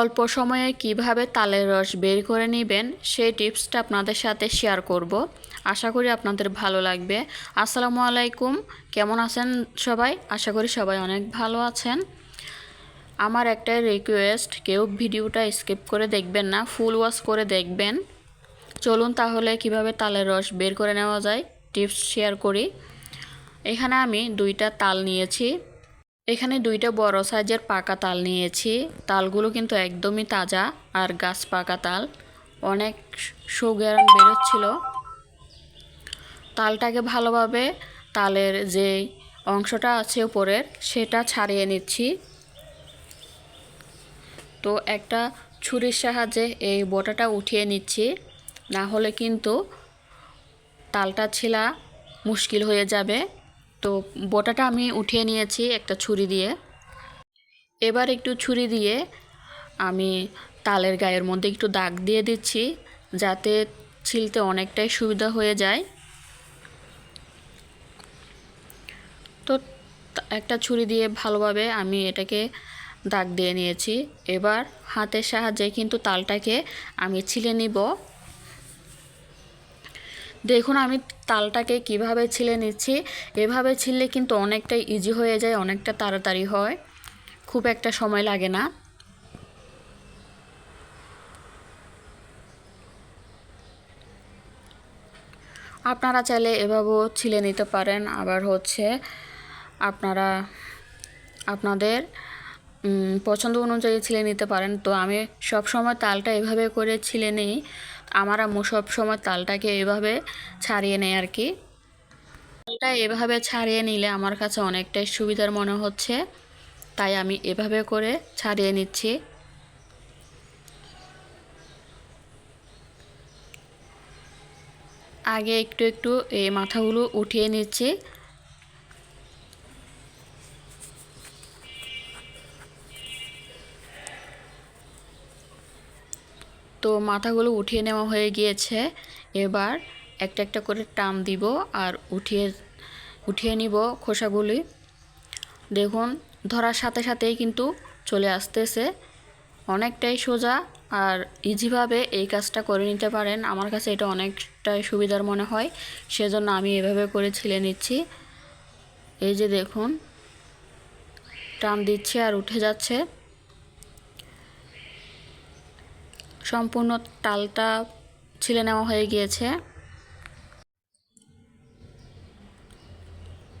অল্প সময়ে কীভাবে তালের রস বের করে নেবেন, সেই টিপসটা আপনাদের সাথে শেয়ার করব। আশা করি আপনাদের ভালো লাগবে। আসসালামু আলাইকুম। কেমন আছেন সবাই? আশা করি সবাই অনেক ভালো আছেন। আমার একটাই রিকোয়েস্ট কেউ ভিডিওটা স্কিপ করে দেখবেন না ফুল ওয়াশ করে দেখবেন। চলুন তাহলে কীভাবে তালের রস বের করে নেওয়া যায় টিপস শেয়ার করি। এখানে আমি দুইটা তাল নিয়েছি। এখানে দুইটা বড় সাইজের পাকা তাল নিয়েছি। তালগুলো কিন্তু একদমই তাজা আর গাছ পাকা তাল। অনেক সুগার বেরোচ্ছিল। তালটাকে ভালোভাবে তালের যে অংশটা আছে উপরের, সেটা ছাড়িয়ে নিচ্ছি। তো একটা ছুরির সাহায্যে এই বোটাটা উঠিয়ে নিচ্ছি। না হলে কিন্তু তালটা ছিলা মুশকিল হয়ে যাবে। তো বোটাটা আমি উঠিয়ে নিয়েছি একটা ছুরি দিয়ে। এবার একটু ছুরি দিয়ে আমি তালের গায়ের মধ্যে একটু দাগ দিয়ে দিচ্ছি যাতে ছিলতে অনেকটাই সুবিধা হয়ে যায়। তো একটা ছুরি দিয়ে ভালোভাবে আমি এটাকে দাগ দিয়ে নিয়েছি। এবার হাতের সাহায্যে কিন্তু তালটাকে আমি ছিলে নিব। দেখুন, আমি তালটাকে কীভাবে ছিলে নিচ্ছি, এভাবে ছিললে কিন্তু অনেকটা ইজি হয়ে যায়, অনেকটা তাড়াতাড়ি হয়। খুব একটা সময় লাগে না। আপনারা চাইলে এভাবেও ছিলে নিতে পারেন। আবার হচ্ছে আপনারা, আপনাদের পছন্দ অনুযায়ী ছিলে নিতে পারেন। তো আমি সব সময় তালটা এভাবে করে ছিলে নিই। আমার আম্মু সব সময় তালটাকে এভাবে ছাড়িয়ে নেয় আর কি। তালটা এভাবে ছাড়িয়ে নিলে আমার কাছে অনেকটাই সুবিধার মনে হচ্ছে। তাই আমি এভাবে করে ছাড়িয়ে নিচ্ছি। আগে একটু একটু এই মাথাগুলো উঠিয়ে নিচ্ছি। তো মাথাগুলো উঠিয়ে নেওয়া হয়ে গিয়েছে। এবার একটা একটা করে টান দিব আর উঠিয়ে উঠিয়ে নিব খোসাগুলি। দেখুন, ধরার সাথে সাথেই কিন্তু চলে আসতেছে। অনেকটাই সোজা আর ইজিভাবে এই কাজটা করে নিতে পারেন। আমার কাছে এটা অনেকটাই সুবিধার মনে হয়, সেজন্য আমি এভাবে করে ছিলে নিচ্ছি। এই যে দেখুন, টান দিচ্ছে আর উঠে যাচ্ছে। সম্পূর্ণ তালটা ছিলে নেওয়া হয়ে গিয়েছে।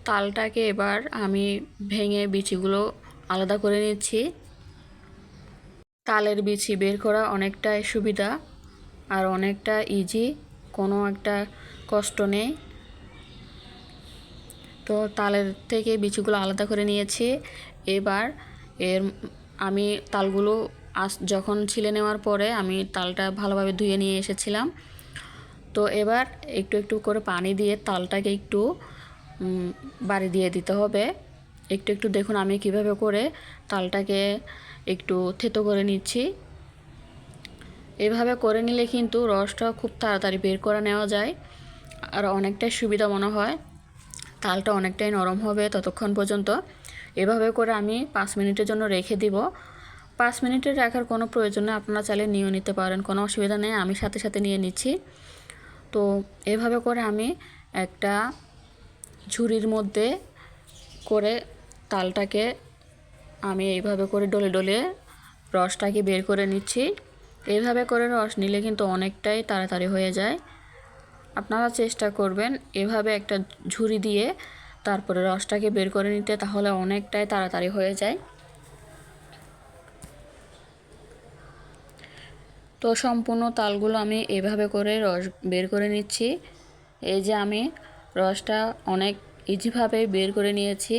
তালটাকে এবার আমি ভেঙে বিচিগুলো আলাদা করে নিচ্ছি। তালের বিচি বের করা অনেকটাই সুবিধা আর অনেকটা ইজি কোনো একটা কষ্ট নেই। তো তালের থেকে বিচিগুলো আলাদা করে নিয়েছি। এবার এর আমি তালগুলো আস যখন ছিলে নেওয়ার পরে আমি তালটা ভালোভাবে ধুয়ে নিয়ে এসেছিলাম। তো এবার একটু একটু করে পানি দিয়ে তালটাকে একটু বাড়ি দিয়ে দিতে হবে। একটু একটু দেখুন আমি কীভাবে করে তালটাকে একটু থেতো করে নিচ্ছি। এভাবে করে নিলে কিন্তু রসটা খুব তাড়াতাড়ি বের করে নেওয়া যায়। আর অনেকটাই সুবিধা মনে হয়। তালটা অনেকটাই নরম হবে ততক্ষণ পর্যন্ত। এভাবে করে আমি পাঁচ মিনিটের জন্য রেখে দিব। পাঁচ মিনিটের রাখার কোনো প্রয়োজনে আপনারা চাইলে নিয়েও নিতে পারেন, কোনো অসুবিধা নেই, আমি সাথে সাথে নিয়ে নিচ্ছি। তো এভাবে করে আমি একটা ঝুড়ির মধ্যে করে তালটাকে আমি এইভাবে করে ডলে ডলে রসটাকে বের করে নিচ্ছি। এইভাবে করে রস নিলে কিন্তু অনেকটাই তাড়াতাড়ি হয়ে যায়। আপনারা চেষ্টা করবেন এভাবে একটা ঝুড়ি দিয়ে তারপরে রসটাকে বের করে নিতে, তাহলে অনেকটাই তাড়াতাড়ি হয়ে যায়। তো সম্পূর্ণ তালগুলো আমি এভাবে করে রস বের করে নিচ্ছি। এই যে আমি রসটা অনেক ইজিভাবে বের করে নিয়েছি।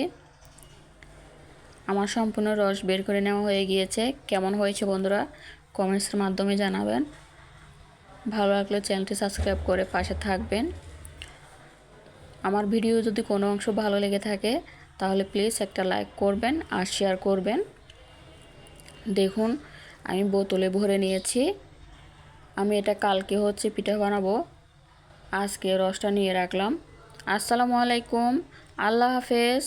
আমার সম্পূর্ণ রস বের করে নেওয়া হয়ে গিয়েছে। কেমন হয়েছে বন্ধুরা কমেন্টসের মাধ্যমে জানাবেন। ভালো লাগলে চ্যানেলটি সাবস্ক্রাইব করে পাশে থাকবেন। আমার ভিডিও যদি কোনো অংশ ভালো লেগে থাকে, তাহলে প্লিজ একটা লাইক করবেন আর শেয়ার করবেন। দেখুন, আমি বোতলে ভরে নিয়েছি। আমি এটা কালকে হচ্ছে পিঠা বানাবো। আজকে রসটা নিয়ে রাখলাম। আসসালামু আলাইকুম। আল্লাহ হাফেজ।